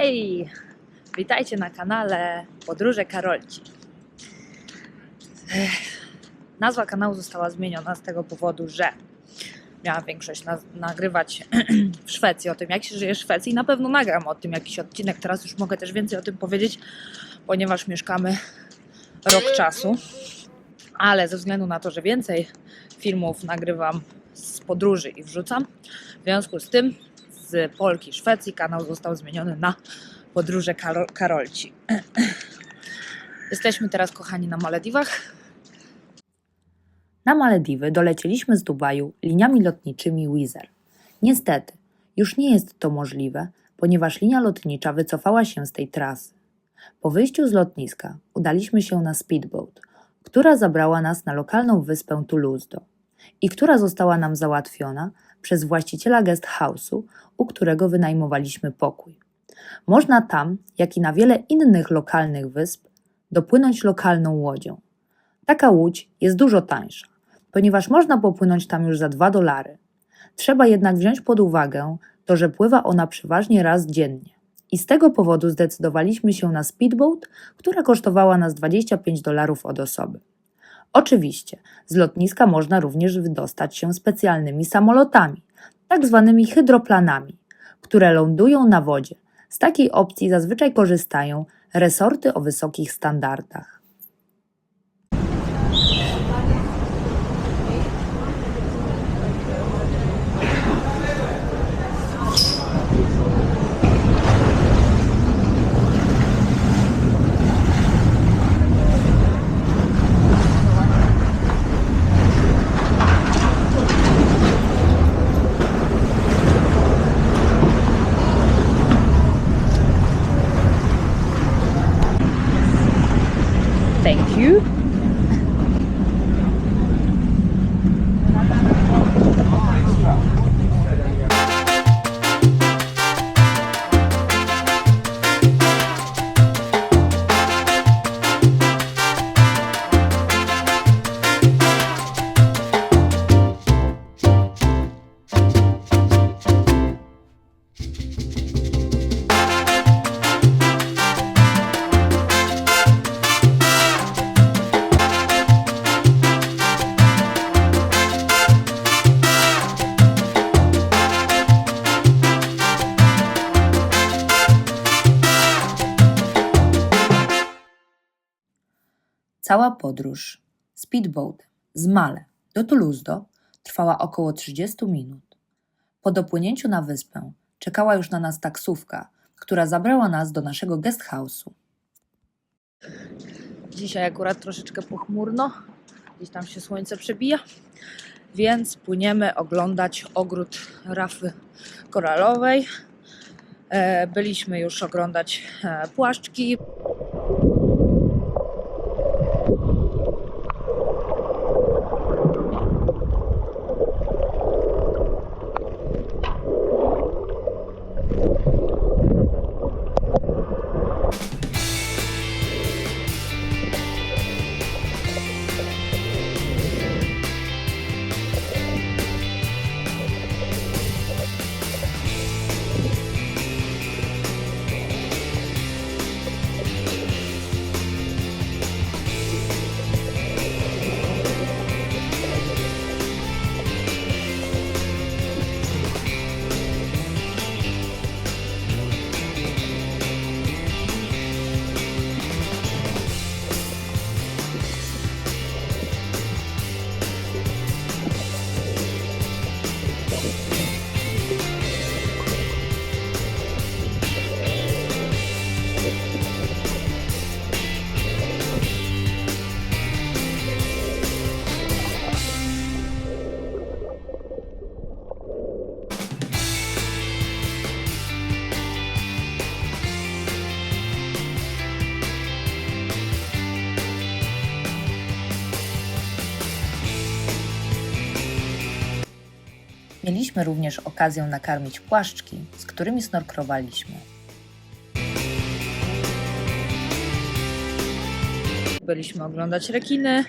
Hej! Witajcie na kanale Podróże Karolci. Nazwa kanału została zmieniona z tego powodu, że miałam większość na, nagrywać w Szwecji o tym, jak się żyje w Szwecji. Na pewno nagram o tym jakiś odcinek. Teraz już mogę też więcej o tym powiedzieć, ponieważ mieszkamy rok czasu. Ale ze względu na to, że więcej filmów nagrywam z podróży i wrzucam, w związku z tym z Polki Szwecji kanał został zmieniony na Podróże Karo- Karolci. Jesteśmy teraz, kochani, na Malediwach. Na Malediwy dolecieliśmy z Dubaju liniami lotniczymi Wizz Air. Niestety, już nie jest to możliwe, ponieważ linia lotnicza wycofała się z tej trasy. Po wyjściu z lotniska udaliśmy się na speedboat, która zabrała nas na lokalną wyspę Toulouse i która została nam załatwiona przez właściciela guest house'u, u którego wynajmowaliśmy pokój. Można tam, jak i na wiele innych lokalnych wysp, dopłynąć lokalną łodzią. Taka łódź jest dużo tańsza, ponieważ można popłynąć tam już za 2 dolary. Trzeba jednak wziąć pod uwagę to, że pływa ona przeważnie raz dziennie. I z tego powodu zdecydowaliśmy się na speedboat, która kosztowała nas 25 dolarów od osoby. Oczywiście, z lotniska można również wydostać się specjalnymi samolotami, tak zwanymi hydroplanami, które lądują na wodzie. Z takiej opcji zazwyczaj korzystają resorty o wysokich standardach. You. Cała podróż speedboat z Male do Toulouse trwała około 30 minut. Po dopłynięciu na wyspę czekała już na nas taksówka, która zabrała nas do naszego guest house'u. Dzisiaj akurat troszeczkę pochmurno, gdzieś tam się słońce przebija, więc płyniemy oglądać ogród rafy koralowej. E, Byliśmy już oglądać e, płaszczki. Mieliśmy również okazję nakarmić płaszczki, z którymi snorkrowaliśmy. Byliśmy oglądać rekiny.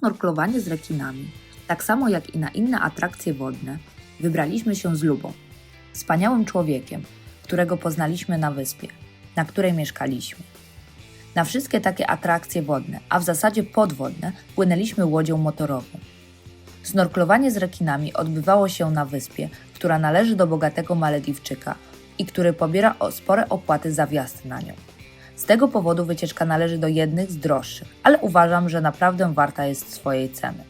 Snorklowanie z rekinami, tak samo jak i na inne atrakcje wodne, wybraliśmy się z Lubą, wspaniałym człowiekiem, którego poznaliśmy na wyspie, na której mieszkaliśmy. Na wszystkie takie atrakcje wodne, a w zasadzie podwodne, płynęliśmy łodzią motorową. Snorklowanie z rekinami odbywało się na wyspie, która należy do bogatego Malediwczyka i który pobiera spore opłaty za wjazd na nią. Z tego powodu wycieczka należy do jednych z droższych, ale uważam, że naprawdę warta jest swojej ceny.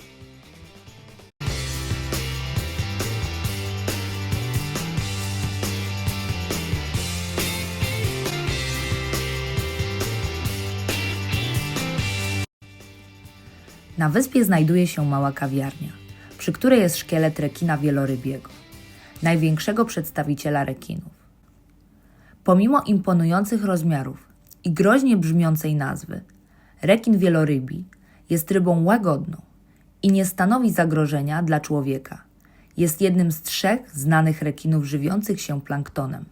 Na wyspie znajduje się mała kawiarnia, przy której jest szkielet rekina wielorybiego, największego przedstawiciela rekinów. Pomimo imponujących rozmiarów i groźnie brzmiącej nazwy, rekin wielorybi jest rybą łagodną i nie stanowi zagrożenia dla człowieka. Jest jednym z trzech znanych rekinów żywiących się planktonem.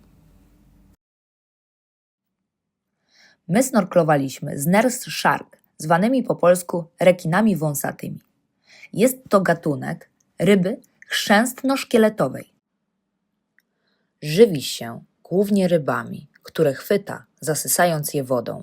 My snorklowaliśmy z Nurse Shark, zwanymi po polsku rekinami wąsatymi. Jest to gatunek ryby chrzęstno-szkieletowej. Żywi się głównie rybami, które chwyta, zasysając je wodą.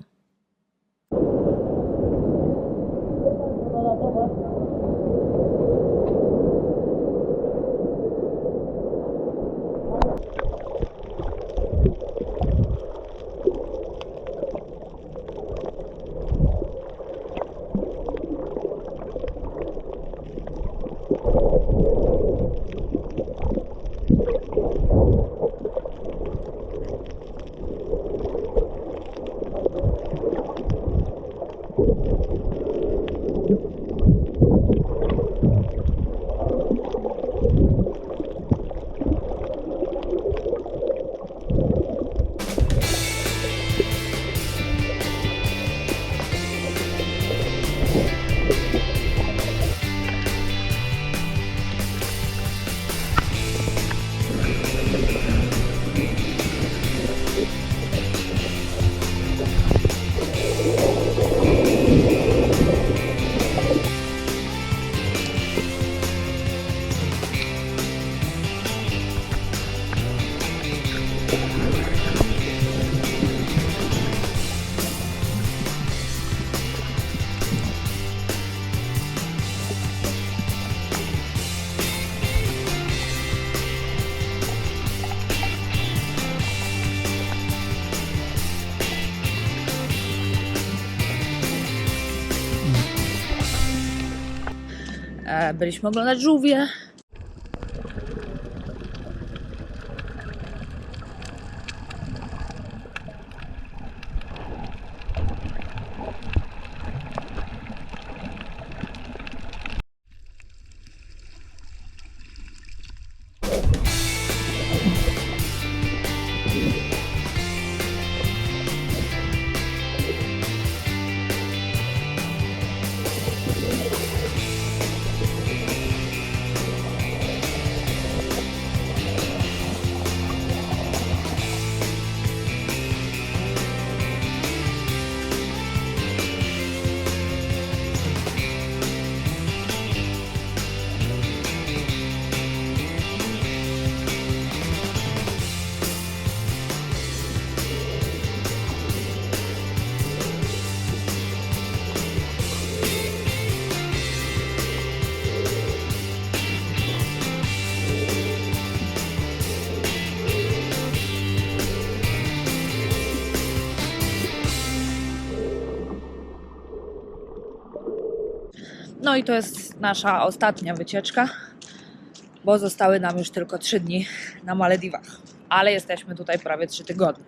Byliśmy oglądać żółwie. No i to jest nasza ostatnia wycieczka, bo zostały nam już tylko 3 dni na Malediwach. Ale jesteśmy tutaj prawie 3 tygodnie.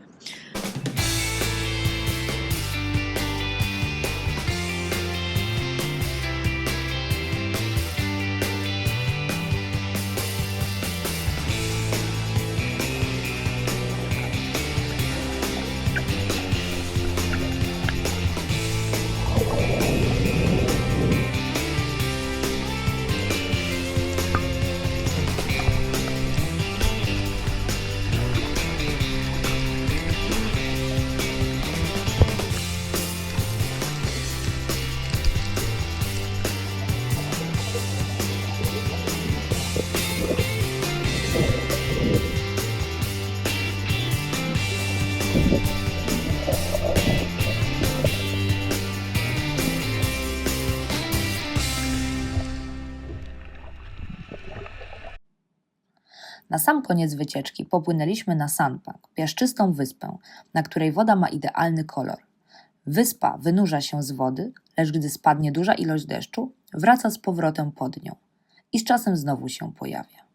Sam koniec wycieczki popłynęliśmy na Sandbank, piaszczystą wyspę, na której woda ma idealny kolor. Wyspa wynurza się z wody, lecz gdy spadnie duża ilość deszczu, wraca z powrotem pod nią i z czasem znowu się pojawia.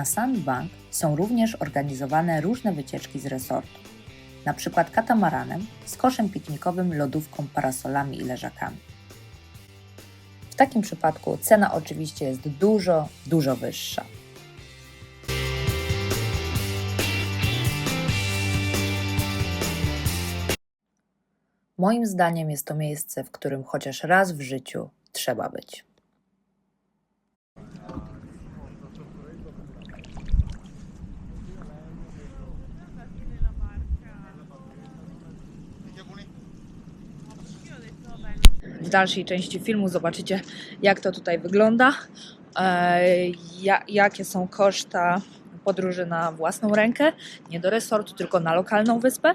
Na Sandbank są również organizowane różne wycieczki z resortu, na przykład katamaranem, z koszem piknikowym, lodówką, parasolami i leżakami. W takim przypadku cena oczywiście jest dużo, dużo wyższa. Moim zdaniem jest to miejsce, w którym chociaż raz w życiu trzeba być. W dalszej części filmu zobaczycie, jak to tutaj wygląda, e, ja, jakie są koszta podróży na własną rękę, nie do resortu, tylko na lokalną wyspę.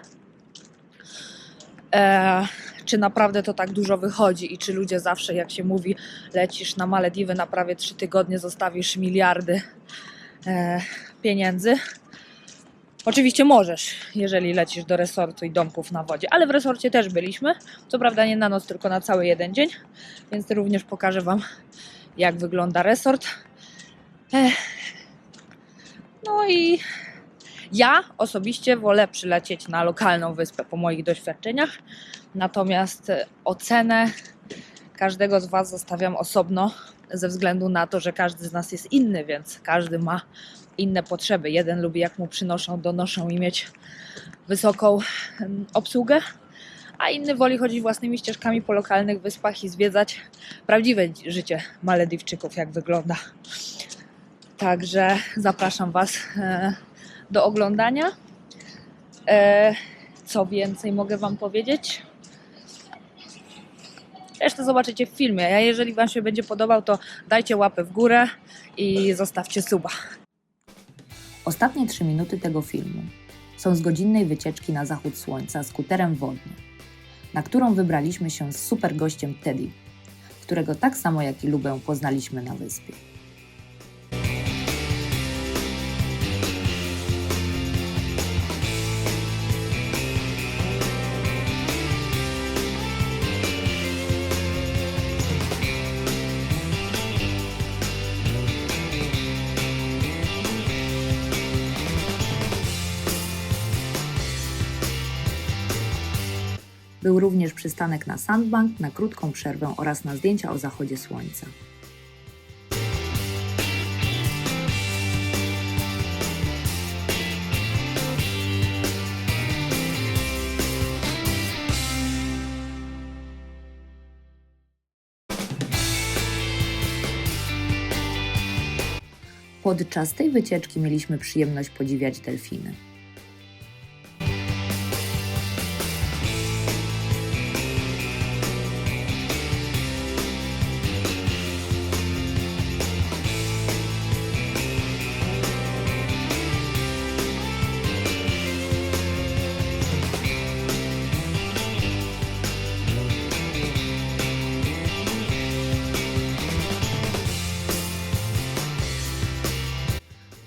E, czy naprawdę to tak dużo wychodzi i czy ludzie zawsze, jak się mówi, lecisz na Malediwy na prawie 3 tygodnie, zostawisz miliardy e, pieniędzy. Oczywiście możesz, jeżeli lecisz do resortu i domków na wodzie, ale w resorcie też byliśmy. Co prawda nie na noc, tylko na cały jeden dzień, więc również pokażę Wam, jak wygląda resort. No i ja osobiście wolę przylecieć na lokalną wyspę po moich doświadczeniach, natomiast ocenę każdego z Was zostawiam osobno, ze względu na to, że każdy z nas jest inny, więc każdy ma inne potrzeby. Jeden lubi, jak mu przynoszą, donoszą i mieć wysoką em, obsługę, a inny woli chodzić własnymi ścieżkami po lokalnych wyspach i zwiedzać prawdziwe dzi- życie Malediwczyków, jak wygląda. Także zapraszam Was e, do oglądania. E, co więcej mogę Wam powiedzieć? Resztę zobaczycie w filmie. A jeżeli Wam się będzie podobał, to dajcie łapę w górę i zostawcie suba. Ostatnie trzy minuty tego filmu są z godzinnej wycieczki na zachód słońca skuterem wodnym, na którą wybraliśmy się z super gościem Teddy, którego tak samo jak i Lubę poznaliśmy na wyspie. Był również przystanek na Sandbank na krótką przerwę oraz na zdjęcia o zachodzie słońca. Podczas tej wycieczki mieliśmy przyjemność podziwiać delfiny.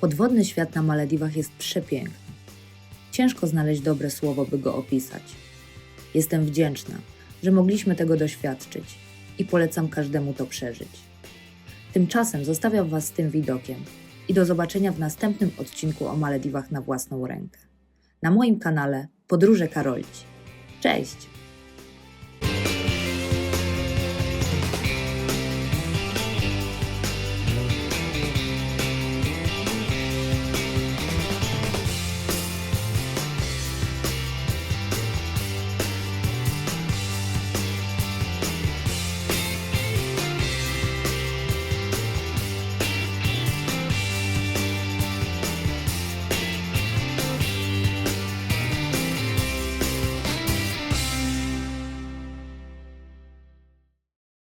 Podwodny świat na Malediwach jest przepiękny. Ciężko znaleźć dobre słowo, by go opisać. Jestem wdzięczna, że mogliśmy tego doświadczyć i polecam każdemu to przeżyć. Tymczasem zostawiam Was z tym widokiem i do zobaczenia w następnym odcinku o Malediwach na własną rękę. Na moim kanale Podróże Karolici. Cześć!